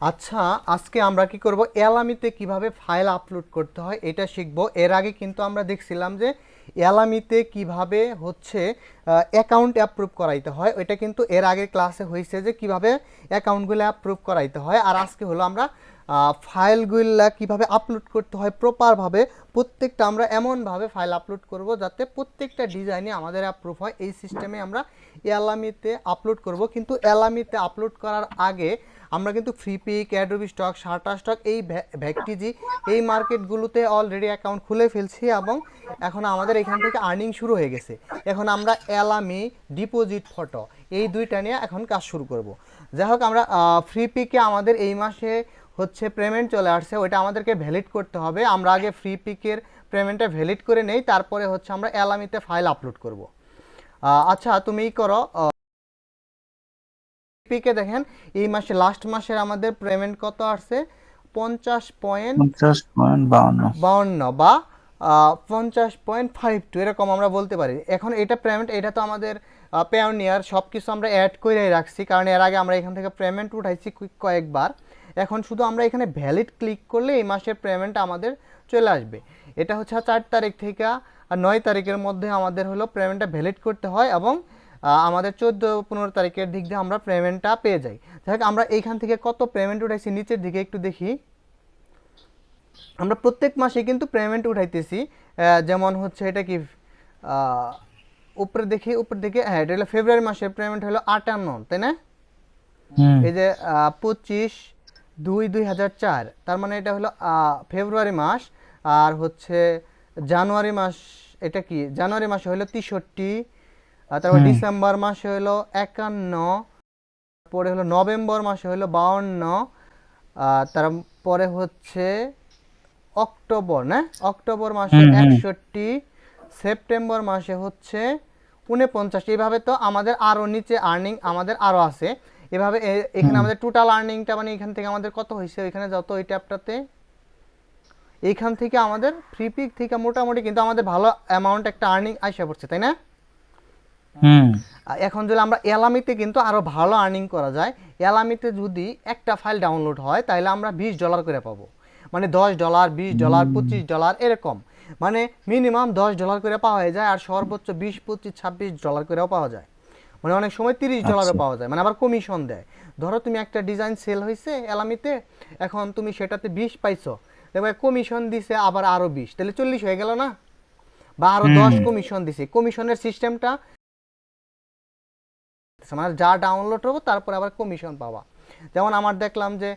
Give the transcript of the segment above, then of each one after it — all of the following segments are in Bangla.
আচ্ছা আজকে আমরা কি করব? এলামিতে কীভাবে ফাইল আপলোড করতে হয় এটা শিখব। এর আগে কিন্তু আমরা দেখছিলাম যে এলামিতে কীভাবে হচ্ছে অ্যাকাউন্ট অ্যাপ্রুভ করাইতে হয়। ওইটা কিন্তু এর আগে ক্লাসে হয়েছে যে কীভাবে অ্যাকাউন্টগুলো অ্যাপ্রুভ করাইতে হয়। আর আজকে হলো আমরা ফাইলগুলা কীভাবে আপলোড করতে হয় প্রপারভাবে প্রত্যেকটা আমরা এমনভাবে ফাইল আপলোড করব যাতে প্রত্যেকটা ডিজাইনে আমাদের অ্যাপ্রুভ হয়। এই সিস্টেমে আমরা এলামিতে আপলোড করব। কিন্তু এলামিতে আপলোড করার আগে আমরা কিন্তু Freepik Adobe Stock Shutterstock এই ভ্যাকটিজি, এই মার্কেটগুলোতে অলরেডি অ্যাকাউন্ট খুলে ফেলছি এবং এখন আমাদের এখান থেকে আর্নিং শুরু হয়ে গেছে। এখন আমরা এলামি ডিপোজিট ফটো এই দুইটা নিয়ে এখন কাজ শুরু করব। যাই হোক আমরা ফ্রি পিকে আমাদের এই মাসে হচ্ছে পেমেন্ট চলে আসছে, ওইটা আমাদেরকে ভ্যালিড করতে হবে। আমরা আগে ফ্রি পিকের পেমেন্টটা ভ্যালিড করে নেই, তারপরে হচ্ছে আমরা এলামিতে ফাইল আপলোড করব। আচ্ছা তুমি করো পিকে দেখেন এই মাসে লাস্ট মাসের আমাদের পেমেন্ট কত আসছে? পঞ্চাশ পয়েন্ট পঞ্চাশ পয়েন্ট বাউন্ন। বাউন্ন বা পঞ্চাশ পয়েন্ট ফাইভ টু এরকম আমরা বলতে পারি। এখন এটা পেমেন্ট এটা তো আমাদের পেওনিয়ার সব কিছু আমরা অ্যাড করে রাখছি কারণ এর আগে আমরা এখান থেকে পেমেন্ট উঠাইছি কয়েকবার। এখন শুধু আমরা এখানে ভ্যালিড ক্লিক করলে এই মাসের পেমেন্ট আমাদের চলে আসবে। এটা হচ্ছে চার তারিখ থেকে আর নয় তারিখের মধ্যে আমাদের হলো পেমেন্টটা ভ্যালিড করতে হয় এবং আমাদের চোদ্দ পনেরো তারিখের দিক দিয়ে আমরা পেমেন্টটা পেয়ে যাই। যাই হোক, আমরা এইখান থেকে কত পেমেন্ট উঠাইছি নিচের দিকে একটু দেখি। আমরা প্রত্যেক মাসে কিন্তু পেমেন্ট উঠাইতেছি। যেমন হচ্ছে এটা কি উপরে দেখি উপরে দিকে হ্যাঁ এটা হলো ফেব্রুয়ারি মাসের পেমেন্ট হলো আটান্ন তাই না? এই যে পঁচিশ দুই দুই হাজার চার তার মানে এটা হলো ফেব্রুয়ারি মাস। আর হচ্ছে জানুয়ারি মাস এটা কি? জানুয়ারি মাসে হলো তেষট্টি তারপর ডিসেম্বর মাসে হলো একান্ন পরে হলো নভেম্বর মাসে হলো বাউন্ন আর তারপরে হচ্ছে অক্টোবর না? অক্টোবর মাসে। একষট্টি সেপ্টেম্বর মাসে হচ্ছে উনপঞ্চাশ এইভাবে তো আমাদের আরও নিচে আর্নিং আমাদের আরও আছে। এভাবে এখানে আমাদের টোটাল আর্নিংটা মানে এখান থেকে আমাদের কত হয়েছে ওইখানে যত ওই ট্যাবটাতে এইখান থেকে আমাদের ফ্রি পিক থেকে মোটামুটি কিন্তু আমাদের ভালো অ্যামাউন্ট একটা আর্নিং আসে পড়ছে তাই না? এখন যদি আমরা এলামিতে কিন্তু আরও ভালো আর্নিং করা যায় এলামিতে যদি একটা ফাইল ডাউনলোড হয় তাহলে আমরা বিশ ডলার করে পাবো। মানে দশ ডলার বিশ ডলার পঁচিশ ডলার এরকম। মানে মিনিমাম দশ ডলার করে পাওয়া যায় আর সর্বোচ্চ বিশ পঁচিশ ছাব্বিশ ডলার করেও পাওয়া যায়। মানে অনেক সময় তিরিশ ডলারও আচ্ছা। পাওয়া যায় মানে আবার কমিশন দেয়। ধরো তুমি একটা ডিজাইন সেল হয়েছে এলামিতে এখন তুমি সেটাতে বিশ পাইছো দেখবে কমিশন দিছে আবার আরও বিশ তাহলে চল্লিশ হয়ে গেল না? বা আরও দশ কমিশন দিছে। কমিশনের সিস্টেমটা মানে যা ডাউনলোড হব তারপরে আবার কমিশন পাওয়া যেমন আমার দেখলাম যে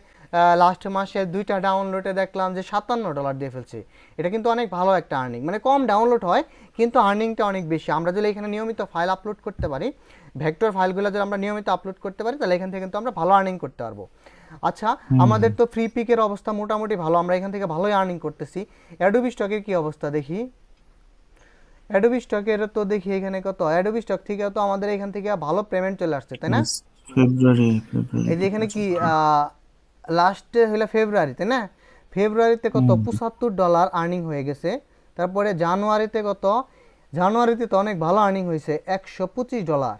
লাস্ট মাসে দুইটা ডাউনলোডে দেখলাম যে সাতান্ন ডলার দিয়ে ফেলছে। এটা কিন্তু অনেক ভালো একটা আর্নিং মানে কম ডাউনলোড হয় কিন্তু আর্নিংটা অনেক বেশি। আমরা যদি এখানে নিয়মিত ফাইল আপলোড করতে পারি ভেক্টর ফাইলগুলো যদি আমরা নিয়মিত আপলোড করতে পারি তাহলে এখান থেকে কিন্তু আমরা ভালো আর্নিং করতে পারব। আচ্ছা আমাদের তো ফ্রি পিকের অবস্থা মোটামুটি ভালো। আমরা এখান থেকে ভালোই আর্নিং করতেছি। অ্যাডোবি স্টকের কি অবস্থা দেখি? অ্যাডোবি স্টকের তো দেখি এখানে কত? অ্যাডোবি স্টক থেকে তো আমাদের এখান থেকে ভালো পেমেন্ট চলে আসছে তাই না? ফেব্রুয়ারি ফেব্রুয়ারি এই যে এখানে কি লাস্টে হলো ফেব্রুয়ারিতে না? ফেব্রুয়ারিতে কত? পঁচাত্তর ডলার আর্নিং হয়ে গেছে। তারপরে জানুয়ারিতে কত? জানুয়ারিতে তো অনেক ভালো আর্নিং হয়েছে একশো পঁচিশ ডলার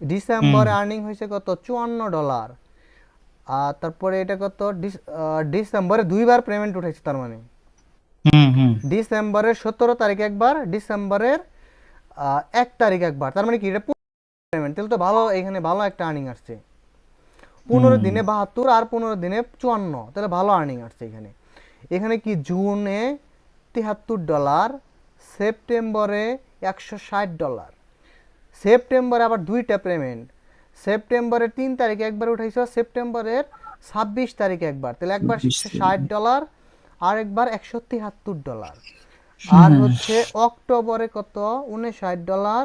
ডিসেম্বরে আর্নিং হয়েছে কত? চুয়ান্ন ডলার আর তারপরে এটা কত? ডিসেম্বরে দুইবার পেমেন্ট উঠেছে তার মানে। ডিসেম্বরের সতেরো তারিখ একবার ডিসেম্বরের এক তারিখ একবার। তার মানে কি? এটা পেমেন্ট তাহলে তো ভালো এখানে ভালো একটা আর্নিং আসছে। পনেরো দিনে বাহাত্তর আর পনেরো দিনে চুয়ান্ন। তাহলে ভালো আর্নিং আসছে এখানে। এখানে কি? জুনে তিয়াত্তর ডলার সেপ্টেম্বরে একশো ষাট ডলার সেপ্টেম্বরে আবার দুইটা পেমেন্ট সেপ্টেম্বরের তিন তারিখে একবার উঠাইছো সেপ্টেম্বরের ছাব্বিশ তারিখে একবার। তাহলে একবার ষাট ডলার আর একবার একশো তিয়াত্তর ডলার। আর হচ্ছে অক্টোবরে কত? উনষাট ডলার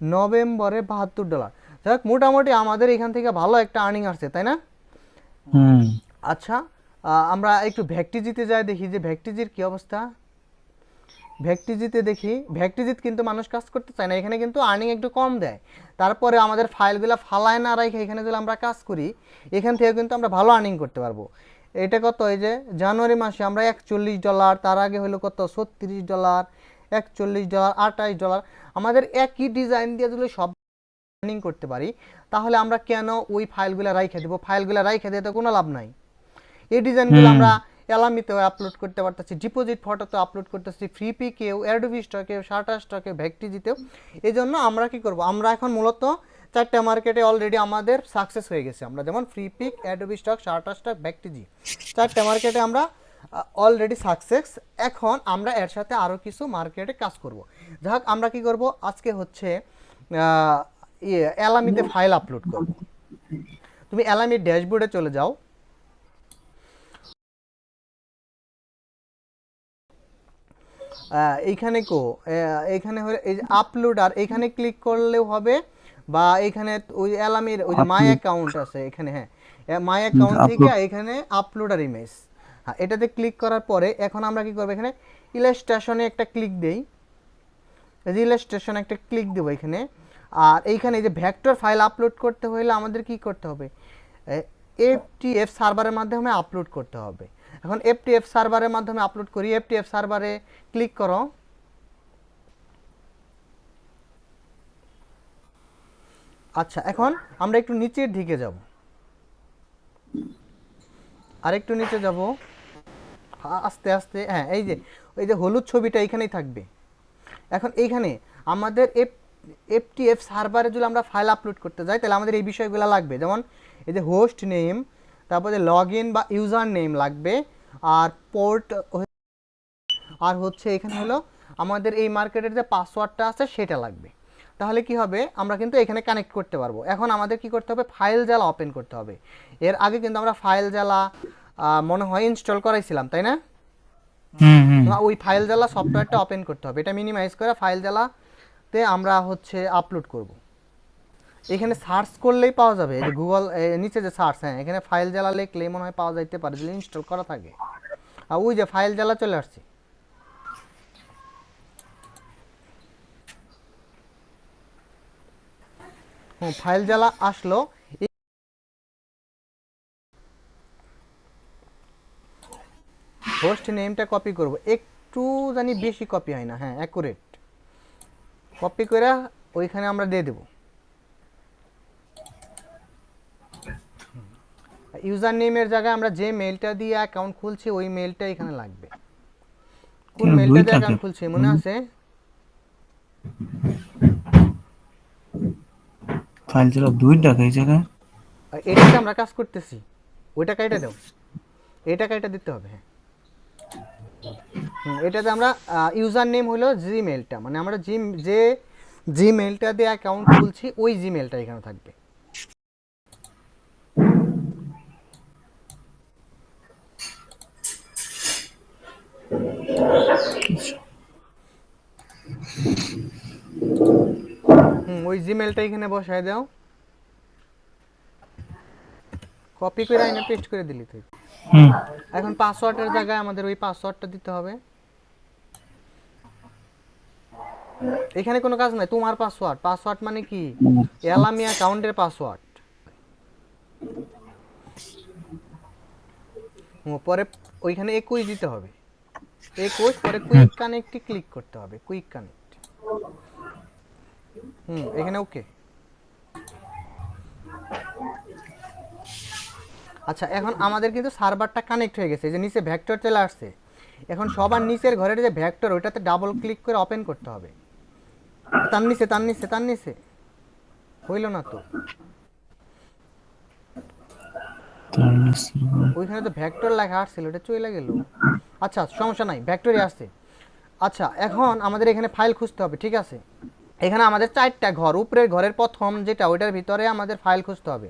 নভেম্বরে বাহাত্তর ডলার। যাই মোটামুটি আমাদের এখান থেকে ভালো একটা আর্নিং আসছে তাই না? আচ্ছা আমরা একটু ভ্যাকটিজিতে যাই দেখি যে ভ্যাকটিজির কি অবস্থা। ভ্যাকটিজিতে দেখি ভ্যাকটিজিত কিন্তু মানুষ কাজ করতে চায় না এখানে কিন্তু আর্নিং একটু কম দেয়। তারপরে আমাদের ফাইলগুলো ফালায় না রেখে এখানে যদি আমরা কাজ করি এখান থেকে কিন্তু আমরা ভালো আর্নিং করতে পারব। এটা কত এই যে জানুয়ারি মাসে আমরা একচল্লিশ ডলার তার আগে হলো কত? ছত্রিশ ডলার একচল্লিশ ডলার আঠাইশ ডলার। আমাদের একই ডিজাইন দিয়ে যদি সব রানিং করতে পারি তাহলে আমরা কেন ওই ফাইলগুলো রাইখে দেবো? ফাইলগুলো রাইখে দিয়ে তো কোনো লাভ নাই। এই ডিজাইনগুলো আমরা এলামিতেও আপলোড করতে পারতেছি। ডিপোজিট ফটোতে আপলোড করতেছি। ফ্রি পিকেও অ্যাডোবি স্টকেও শার্টার স্টকে ভ্যাকটিজিতেও এই জন্য আমরা কি করব? আমরা এখন মূলত চারটা মার্কেটে অলরেডি আমাদের সাকসেস হয়ে গেছে। আমরা যেমন Freepik Adobe Stock Shutterstock Vecteezy চারটা মার্কেটে আমরা অলরেডি সাকসেস এখন আমরা এর সাথে আরও কিছু মার্কেটে কাজ করব। যাক, আমরা কি করব? আজকে হচ্ছে ইয়ে অ্যালামিতে ফাইল আপলোড করব। তুমি অ্যালামির ড্যাশবোর্ডে চলে যাও। এইখানে কো এইখানে হলে এই আপলোড আর এখানে ক্লিক করলেও হবে বা এখানে ওই অ্যালামির ওই যে মাই অ্যাকাউন্ট আছে এখানে হ্যাঁ। মাই অ্যাকাউন্ট থেকে এখানে আপলোড আর ইমেজ হ্যাঁ এটাতে ক্লিক করার পরে এখন আমরা কি করব এখানে ইলাস্ট্রেশনে একটা ক্লিক দেই। ইলাস্ট্রেশনে একটা ক্লিক দেবো এখানে। আর এইখানে এই যে ভেক্টর ফাইল আপলোড করতে হলে আমাদের কি করতে হবে? এফটিএফ সার্ভারের মাধ্যমে আপলোড করতে হবে। এখন এফটিএফ সার্ভারের মাধ্যমে আপলোড করি। এফটিএফ সার্ভারে ক্লিক করো। আচ্ছা এখন আমরা একটু নিচের দিকে যাব। আর একটু নিচে যাব। আস্তে আস্তে হ্যাঁ এই যে এই যে হলুদ ছবিটা এখানেই থাকবে। এখন এইখানে আমাদের এফ এফটিএফ সার্ভারে যদি আমরা ফাইল আপলোড করতে যাই, তাহলে আমাদের এই বিষয়গুলো লাগবে। যেমন এই যে হোস্ট নেম তারপরে লগ ইন বা ইউজার নেম লাগবে আর পোর্ট আর হচ্ছে এখানে হলো আমাদের এই মার্কেটের যে পাসওয়ার্ডটা আছে সেটা লাগবে। তাহলে কি হবে? আমরা কিন্তু এখানে কানেক্ট করতে পারব। এখন আমাদের কি করতে হবে? ফাইল জ্বালা ওপেন করতে হবে। এর আগে কিন্তু আমরা ফাইল জ্বালা আহ, মনে হয় ইনস্টল করাইছিলাম তাই না? ওই ফাইল জ্বালা সফটওয়্যারটা ওপেন করতে হবে। এটা মিনিমাইজ করে ফাইল জ্বালাতে আমরা হচ্ছে আপলোড করব। এখানে সার্চ করলেই পাওয়া যাবে। যে গুগল নিচে যে সার্চ হ্যাঁ এখানে ফাইল জ্বালা লিখলেই মনে হয় পাওয়া যাইতে পারে যদি ইনস্টল করা থাকে। আর ওই যে ফাইল জ্বালা চলে আসছে। ফাইল জ্বালা আসলো। হোস্ট নেমটা কপি করব। একটু জানি বেশি কপি হয় না হ্যাঁ অ্যাকুরেট কপি করে ওইখানে আমরা দিয়ে দেব। ইউজার নেমের জায়গায় আমরা যে মেলটা দিয়ে অ্যাকাউন্ট খুলছি ওই মেলটা এখানে লাগবে। কোন হ্যাঁ, মেলটা দিয়ে অ্যাকাউন্ট খুলছি মনে আছে? ফাইল ছিল দুই টাকা এই জায়গায়। এটাতে আমরা কাজ করতেছি। ওইটা কাইটা দাও। এটা কাইটা দিতে হবে হ্যাঁ। এটাতে আমরা ইউজার নেম হলো জিমেলটা মানে আমরা জি যে জিমেলটা দিয়ে অ্যাকাউন্ট খুলছি ওই জিমেলটা এখানে থাকবে। ওই জিমেলটা এখানে বসায় দাও। কপি করে আইনে পেস্ট করে দিলি তুই। এখন পাসওয়ার্ডের জায়গায় আমাদের ওই পাসওয়ার্ডটা দিতে হবে। এখানে কোনো কাজ নাই তোমার পাসওয়ার্ড পাসওয়ার্ড মানে কি? এলামি অ্যাকাউন্টের পাসওয়ার্ড পরে ওইখানে একুশ দিতে হবে। একুশ পরে কুইক কানেক্টে ক্লিক করতে হবে কুইক কানেক্ট হুম এখানে ওকে আচ্ছা এখন আমাদের কিন্তু সার্ভারটা কানেক্ট হয়ে গেছে এই যে নিচে ভেক্টর চলে আসছে। এখন সবার নিচের ঘরের যে ভেক্টর ওইটাতে ডাবল ক্লিক করে ওপেন করতে হবে। তার নিচে তার নিচে তার নিচে। হইল না তো? ওইখানে তো ভেক্টর লেখা আসছিল ওটা চলে গেল। আচ্ছা সমস্যা নাই ভেক্টরই আসছে। আচ্ছা এখন আমাদের এখানে ফাইল খুঁজতে হবে ঠিক আছে? এখানে আমাদের চারটা ঘর উপরের ঘরের প্রথম যেটা ওইটার ভিতরে আমাদের ফাইল খুঁজতে হবে।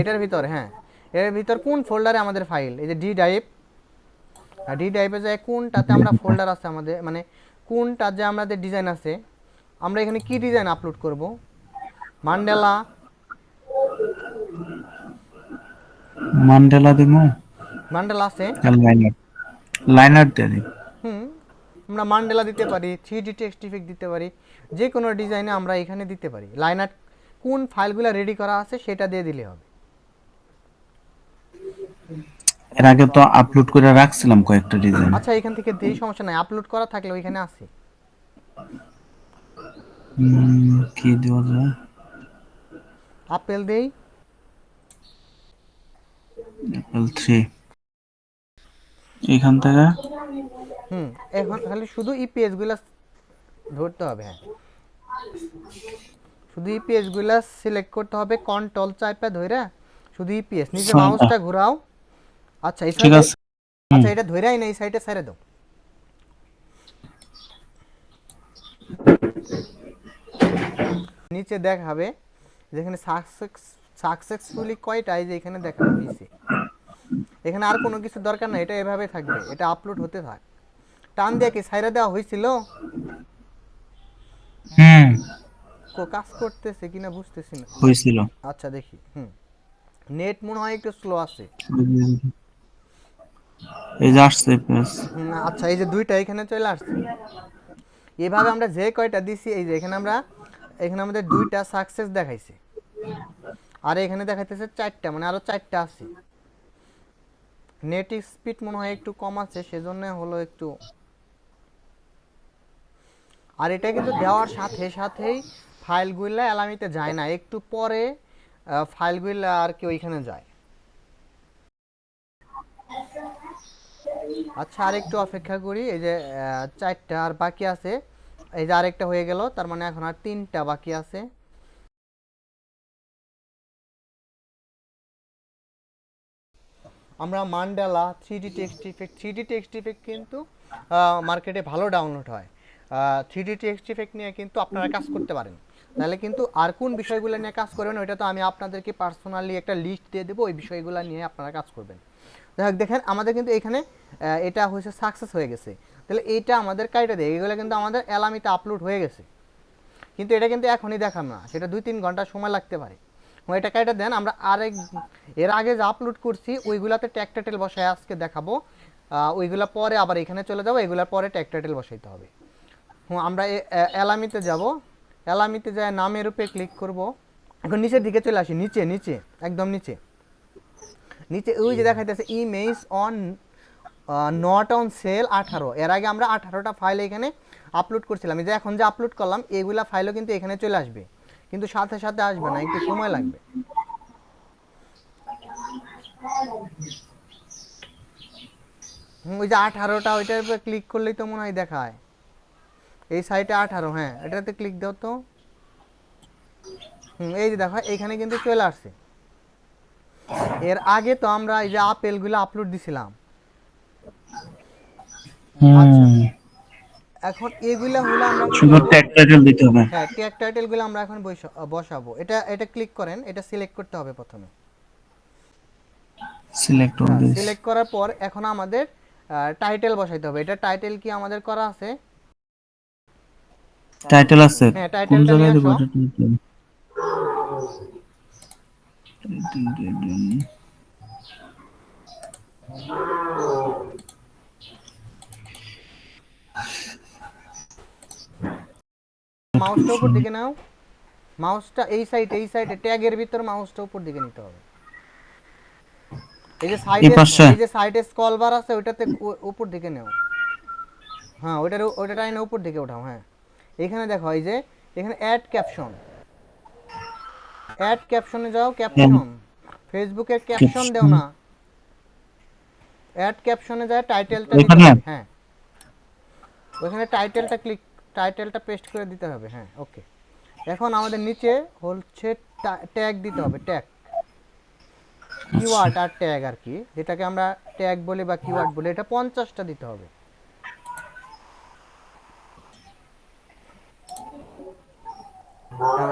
এটার ভিতরে হ্যাঁ। এর ভিতর কোন ফোল্ডারে আমাদের ফাইল? এই যে ডি ড্রাইভ আর ডি ড্রাইভে যে কোনটাতে আমরা ফোল্ডার আছে আমাদের মানে কোনটা যে আমাদের ডিজাইন আছে আমরা এখানে কি ডিজাইন আপলোড করব? মান্ডেলা মান্ডেলা দিব মান্ডেলা আছে। লাইনার লাইনার দিয়ে দিই হুম আমরা মান্ডেলা দিতে পারি থ্রি ডি টেক্সট ইফেক্ট দিতে পারি যে কোনো ডিজাইনে আমরা এখানে দিতে পারি। লাইন আর্ট কোন ফাইলগুলো রেডি করা আছে সেটা দিয়ে দিলে হবে। এর আগে তো আপলোড করে রাখছিলাম কয়েকটা ডিজাইন আচ্ছা এখান থেকে দিই সমস্যা নাই আপলোড করা থাকলে ওইখানে আছে। কি দেওয়া যায়? আপেল দেই। অ্যাপেল থ্রি এখান থেকে? হুম এখন খালি শুধু ইপিএসগুলা ধরতে হবে হ্যাঁ। শুধু ইপিএসগুলা সিলেক্ট করতে হবে কন্ট্রোল চাইপা ধইরা। শুধু ইপিএস নিচে মাউসটা ঘোরাও। আচ্ছা এই সাইডে আচ্ছা এটা ধইরাই না এই সাইডে ছেড়ে দাও। নিচে দেখাবে যেখানে সাকসেস সাকসেসফুলি কয়টা এই যে এখানে দেখাবে নিচে এখানে আর কোনো কিছু দরকার নাই এটা এভাবে থাকবে এটা আপলোড হতে থাক। টান দিয়ে কি সাইরা দেওয়া হয়েছিল? হুম। কাজ করতেছে কিনা বুঝতেছি না। হয়েছিল। আচ্ছা দেখি হুম। নেট মনে হয় একটু স্লো আছে। এই যে আসছে আচ্ছা এই যে দুইটা এখানে চলে আসছে। এভাবে আমরা যে কয়টা দিছি এই যে এখানে আমরা এখানে আমাদের দুইটা সাকসেস দেখাইছে। আর এখানে দেখাইতেছে চারটা মানে আরও চারটা আছে। নেট স্পিড মনে হয় একটু কম আছে, সেজন্য হলো একটু। আর এটা কিন্তু দেওয়ার সাথে সাথেই ফাইলগুলা অ্যালামিতে যায় না, একটু পরে ফাইলগুলা আর কি ওইখানে যায়। আচ্ছা আর একটু অপেক্ষা করি, এই যে চারটা আর বাকি আছে, এই যে আরেকটা হয়ে গেল, তার মানে এখন আর তিনটা বাকি আছে। আমরা mandala three D text effect three D text effect কিন্তু মার্কেটে ভালো ডাউনলোড হয়। থ্রি ডি টেক্সট ইফেক্ট নিয়ে কিন্তু আপনারা কাজ করতে পারেন। তাহলে কিন্তু আর কোন বিষয়গুলো নিয়ে কাজ করবেন, ওইটা তো আমি আপনাদেরকে পার্সোনালি একটা লিস্ট দিয়ে দেবো, ওই বিষয়গুলো নিয়ে আপনারা কাজ করবেন। যাই দেখেন, আমাদের কিন্তু এখানে এটা হয়েছে সাকসেস হয়ে গেছে। তাহলে এইটা আমাদের কাইটা দেয়, এগুলো কিন্তু আমাদের অ্যালামিতে আপলোড হয়ে গেছে। কিন্তু এটা কিন্তু এখনই দেখাম না, সেটা দুই তিন ঘণ্টা সময় লাগতে পারে। ও এটা কাইটা দেন, আমরা আরেক, এর আগে যে আপলোড করছি, ওইগুলাতে ট্যাক্টাটেল বসায় আজকে দেখাবো। ওইগুলা পরে আবার এখানে চলে যাব, এগুলার পরে ট্যাক্টাটেল বসাইতে হবে। হুম, আমরা এ- এ- অ্যালামিতে যাব। অ্যালামিতে যায় নামের উপরে ক্লিক করব। এখন নিচের দিকে চলে আসি, নিচে নিচে, একদম নিচে। নিচে, ওই যে দেখাইতেছে image on not on sale আঠারো। এর আগে আমরা আঠারোটা ফাইল এখানে আপলোড করছিলাম। যে এখন যে আপলোড করলাম এইগুলা ফাইলও কিন্তু এখানে চলে আসবে। কিন্তু সাথে সাথে আসবে না একটু সময় লাগবে। ওই যে আঠারোটা ওইটার উপরে ক্লিক করলেই তো মনে হয় দেখায় এই সাইটে আঠারো হ্যাঁ এটাতে ক্লিক দাও তো। হুম এই যে দেখো এখানে কিন্তু চলে আসছে। এর আগে তো আমরা এই যে আপেলগুলো আপলোড দিছিলাম। আচ্ছা। এখন এগুলা হলো আমরা শুধু? ট্যাগ টাইটেল দিতে হবে। হ্যাঁ ট্যাগ টাইটেলগুলো আমরা এখন বসাবো। এটা এটা ক্লিক করেন এটা সিলেক্ট করতে হবে প্রথমে। সিলেক্ট দিস সিলেক্ট করার পর এখন আমাদের টাইটেল বসাইতে হবে। এটা টাইটেল কি আমাদের করা আছে? টাইটেল আছে। হ্যাঁ, কোন টাইটেলটা জায়গায় দেবো আসো। মাউসটা উপর দিকে নাও। মাউসটা এই সাইড এই সাইডে ট্যাগের ভিতর মাউসটা উপর দিকে নিতে হবে। এই যে সাইডে এই যে সাইডে স্ক্রল বার আছে ওইটাতে উপর দিকে নাও। হ্যাঁ ওইটার ওইটা টাইনে উপর দিকে উঠাও হ্যাঁ। এখানে দেখো এই যে এখানে অ্যাড ক্যাপশন অ্যাড ক্যাপশনে যাও ক্যাপশন ফেসবুকের ক্যাপশন দেও না। অ্যাড ক্যাপশনে যায় টাইটেলটা হ্যাঁ। ওইখানে টাইটেলটা ক্লিক টাইটেলটা পেস্ট করে দিতে হবে হ্যাঁ ওকে এখন আমাদের নিচে হচ্ছে ট্যাগ দিতে হবে ট্যাগ কিওয়ার্ড আর ট্যাগ আর কি যেটাকে আমরা ট্যাগ বলি বা কিওয়ার্ড বলি এটা পঞ্চাশটা দিতে হবে।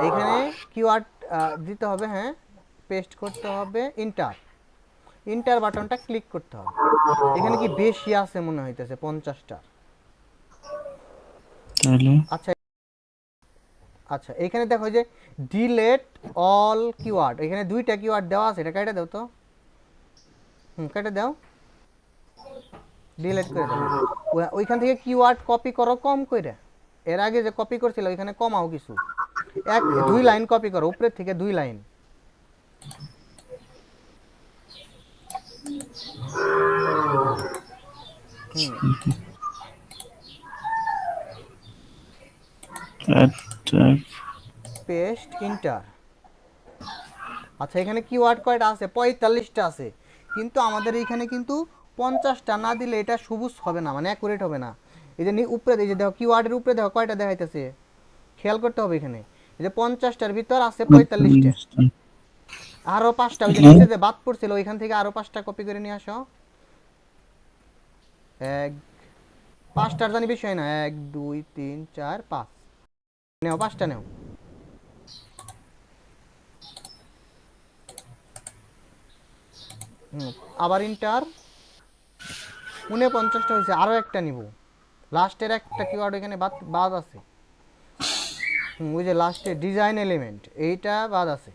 এখানে কিওয়ার্ড দিতে হবে হ্যাঁ পেস্ট করতে হবে ইন্টার ইন্টার বাটনটা ক্লিক করতে হবে। এখানে কি বেশি আছে মনে হইতেছে পঞ্চাশটা? আচ্ছা আচ্ছা এখানে দেখো যে ডিলেট অল কিওয়ার্ড এখানে দুইটা কিওয়ার্ড দেওয়া আছে, এটা কেটে দাও তো। হুম, কেটে দাও। ডিলেট করে দাও। ওইখান থেকে কিওয়ার্ড কপি করো, কম কইরা। এর আগে যে কপি করছিল, ওইখানে কমাও কিছু। এক, দুই লাইন কপি করো, উপরের থেকে দুই লাইন টাইপ পেস্ট ইন্টার আচ্ছা এখানে কিওয়ার্ড কয়টা আছে? পঁয়তাল্লিশটা আছে। কিন্তু আমাদের এইখানে কিন্তু পঞ্চাশটা না দিলে এটা সবুজ হবে না মানে অ্যাকুরেট হবে না। এই যে উপরে এই যে দেখো কিওয়ার্ডের উপরে দেখো কয়টা দেখাইতেছে? খেয়াল করতে হবে এখানে। এই যে পঞ্চাশটার ভিতর আছে পঁয়তাল্লিশটা। আরও পাঁচটা ওই যে নিচে যে বাদ পড়ছিল ওইখান থেকে আরও পাঁচটা কপি করে নিয়ে আসো। এক পাঁচটার জানি বিষয় না। এক দুই তিন চার পাঁচ। নেও পাঁচটা নেও। আবার ইন্টার উনপঞ্চাশটা হয়েছে আরও একটা নিব। লাস্টের একটা কিওয়ার্ড এখানে বাদ বাদ আছে। হুম, ওই যে লাস্টে ডিজাইন এলিমেন্ট এইটা বাদ আছে।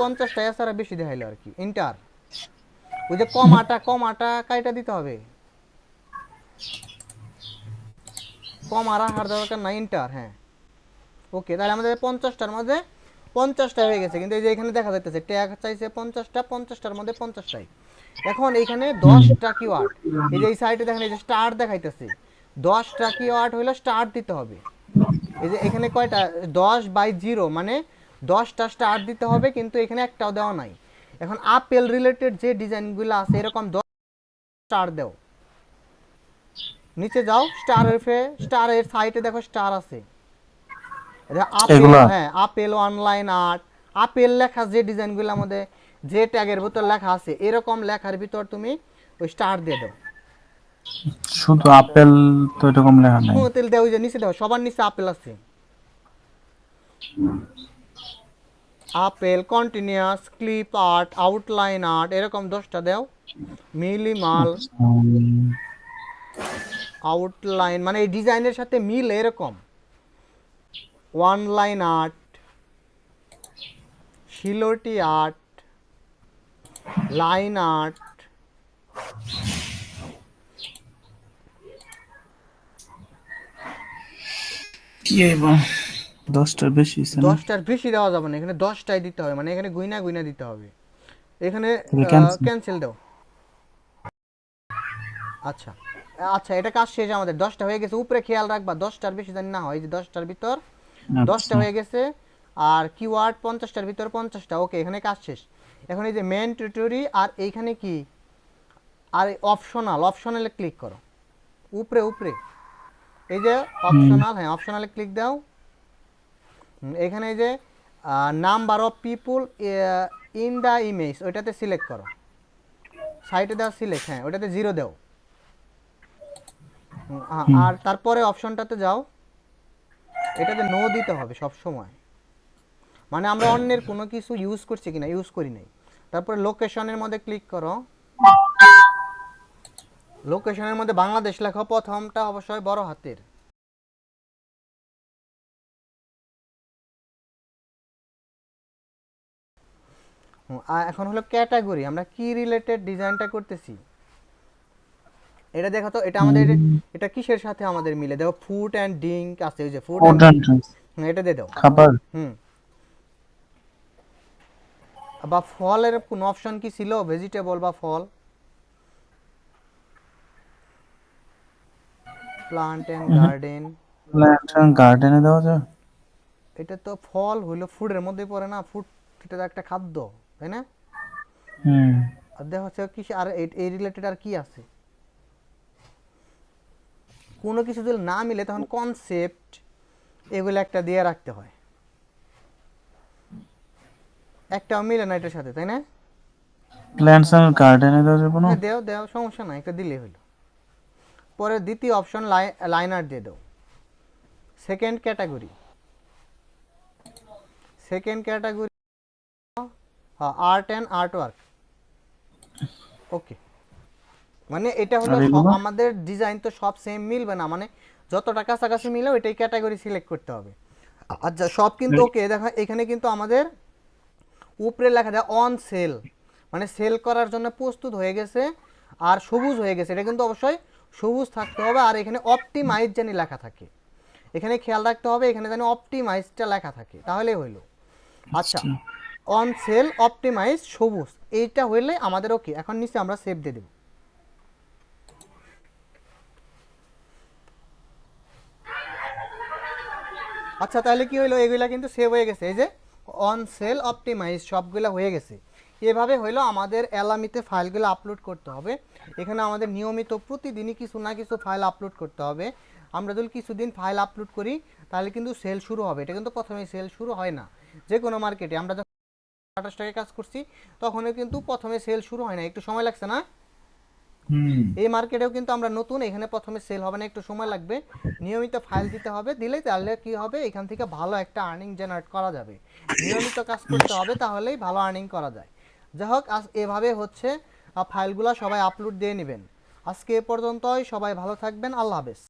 পঞ্চাশটা এছাড়া বেশি দেখাইলো আর কি। ইন্টার ওই যে কম আটা কম আটা কাইটা দিতে হবে। কম কমা রাখার দরকার না ইন্টার হ্যাঁ। ওকে, তাহলে আমাদের পঞ্চাশটার মধ্যে পঞ্চাশটা হয়ে গেছে। কিন্তু এই যে এখানে দেখা যাইতেছে, ট্যাগ চাইছে পঞ্চাশটা, পঞ্চাশটার মধ্যে পঞ্চাশটাই। এখন এখানে দশটা কিওয়ার্ড এই যে এই সাইডে দেখেন, এই যে স্টার দেখাইতেছে, দশটা কিওয়ার্ড হইলে স্টার দিতে হবে। এই যে এখানে কয়টা? দশ বাই জিরো মানে দশটা স্টার দিতে হবে, কিন্তু এখানে একটাও দেওয়া নাই। এখন আপেল রিলেটেড যে ডিজাইনগুলো আছে এরকম দশ স্টার দাও। নিচে যাও স্টারের ফে স্টারের সাইডে দেখো স্টার আছে। আপেল হ্যাঁ আপেল অনলাইন আর্ট আপেল লেখা যে ডিজাইনগুলো আমাদের যে ট্যাগের ভিতর লেখা আছে এরকম লেখার ভিতর তুমি ওই স্টার দিয়ে দাও। শুধু আপেল তো এরকম লেখা নাই। তেল দেও যে নিচে দাও সবার নিচে আপেল আছে। Apple continuous clip art outline art এরকম দশটা দাও। মিলিমাল আউটলাইন মানে এই ডিজাইনের সাথে মিল এরকম। One line art silhouette art line art কি হইব? দশটার বেশি? দশটার বেশি দেওয়া যাবে না এখানে দশটাই দিতে হবে মানে এখানে গুইনা গুইনা দিতে হবে। এখানে ক্যান্সেল দাও। আচ্ছা আচ্ছা এটা কাজ শেষ আমাদের দশটা হয়ে গেছে উপরে খেয়াল রাখবা দশটার বেশি জানি না হয় যে দশটার ভিতর। দশটা আচ্ছা। হয়ে গেছে আর কিওয়ার্ড পঞ্চাশটার ভিতর পঞ্চাশটা ওকে এখানে কাজ শেষ। এখন এই যে মেন টিউটোরি আর এইখানে কি? আর অপশনাল অপশনালে ক্লিক করো। উপরে উপরে। এই যে অপশনাল হ্যাঁ অপশনালে ক্লিক দাও। এখানে যে number of people in the image ওইটাতে সিলেক্ট করো। সাইটে দাও সিলেক্ট হ্যাঁ ওটাতে জিরো দাও। আর তারপরে অপশনটাতে যাও। এটাতে নো দিতে হবে সব সময় মানে আমরা অন্যের কোনো কিছু ইউজ করছি কিনা ইউজ করি নাই। তারপরে লোকেশনের মধ্যে ক্লিক করো। লোকেশনের মধ্যে বাংলাদেশ লেখো প্রথমটা অবশ্যই বড় হাতের। আর এখন হলো ক্যাটাগরি আমরা কি রিলেটেড ডিজাইনটা করতেছি? এটা দেখো তো এটা আমাদের এটা কিসের সাথে আমাদের মিলে? দেখো ফুড অ্যান্ড ড্রিঙ্ক আছে ওই যে ফুড drinks, এটা দিয়ে দাও। খাবার। হুম। বা ফলের কোন অপশন কি ছিল? ভেজিটেবল বা ফল? প্লান্ট এন্ড গার্ডেন প্ল্যান্ট গার্ডেনে দেওয়া যায়। এটা তো ফল হইল ফুডের মধ্যে পড়ে না ফুড এটা তো একটা খাদ্য। তাই না? দেখা হচ্ছে কি আর এই- রিলেটেড আর কি আছে? কোনো কিছু যদি না মিলে তখন কনসেপ্ট এগুলো একটা দিয়ে রাখতে হয়। একটাও মিলে না এটার সাথে তাই না? প্ল্যান্টস এন্ড গার্ডেনে দেওয়া যাবে না হ্যাঁ, দেও দেও সমস্যা নাই একটা দিলে হলো। পরে দ্বিতীয় অপশন লাইনার দিয়ে দাও। Second category second category art and artwork okay মানে এটা হলো আমাদের ডিজাইন তো সব সেম মিলবে না। মানে যতটা কাছাকাছি মিলে ওইটাই ক্যাটাগরি সিলেক্ট করতে হবে। আচ্ছা সব কিন্তু ওকে দেখো এখানে কিন্তু আমাদের উপরে লেখা যায় অন সেল মানে সেল করার জন্য প্রস্তুত হয়ে গেছে আর সবুজ হয়ে গেছে। এটা কিন্তু অবশ্যই সবুজ থাকতে হবে আর এখানে অপটিমাইজ জানি লেখা থাকে। এখানে খেয়াল রাখতে হবে এখানে জানি অপটিমাইজটা লেখা থাকে। তাহলেই হইল। আচ্ছা। অন সেল অপটিমাইজ সবুজ। এইটা হলে আমাদের ওকে এখন নিচে আমরা সেভ দিয়ে দেব। আচ্ছা তাহলে কি হলো এগুলা কিন্তু সেভ হয়ে গেছে। এই যে অন সেল অপটিমাইজ সবগুলো হয়ে গেছে। এভাবে হইল আমাদের অ্যালামিতে ফাইলগুলো আপলোড করতে হবে। এখানে আমাদের নিয়মিত প্রতিদিনই কিছু না কিছু ফাইল আপলোড করতে হবে। আমরা যদি কিছুদিন ফাইল আপলোড করি, তাহলে কিন্তু সেল শুরু হবে। এটা কিন্তু প্রথমে সেল শুরু হয় না। যে কোনো মার্কেটে আমরা আঠাশ টাকায় কাজ করছি তখনও কিন্তু প্রথমে সেল শুরু হয় না একটু সময় লাগছে না? এই মার্কেটেও কিন্তু আমরা নতুন এখানে প্রথমে সেল হবে না একটু সময় লাগবে। নিয়মিত ফাইল দিতে হবে দিলেই তাহলে কি হবে এখান থেকে ভালো একটা আর্নিং জেনারেট করা যাবে। নিয়মিত কাজ করতে হবে তাহলেই ভালো আর্নিং করা যায়। যাই হোক আজ এভাবে হচ্ছে ফাইলগুলো সবাই আপলোড দিয়ে নেবেন। আজকে এ পর্যন্তই সবাই ভালো থাকবেন আল্লাহ হাফেজ।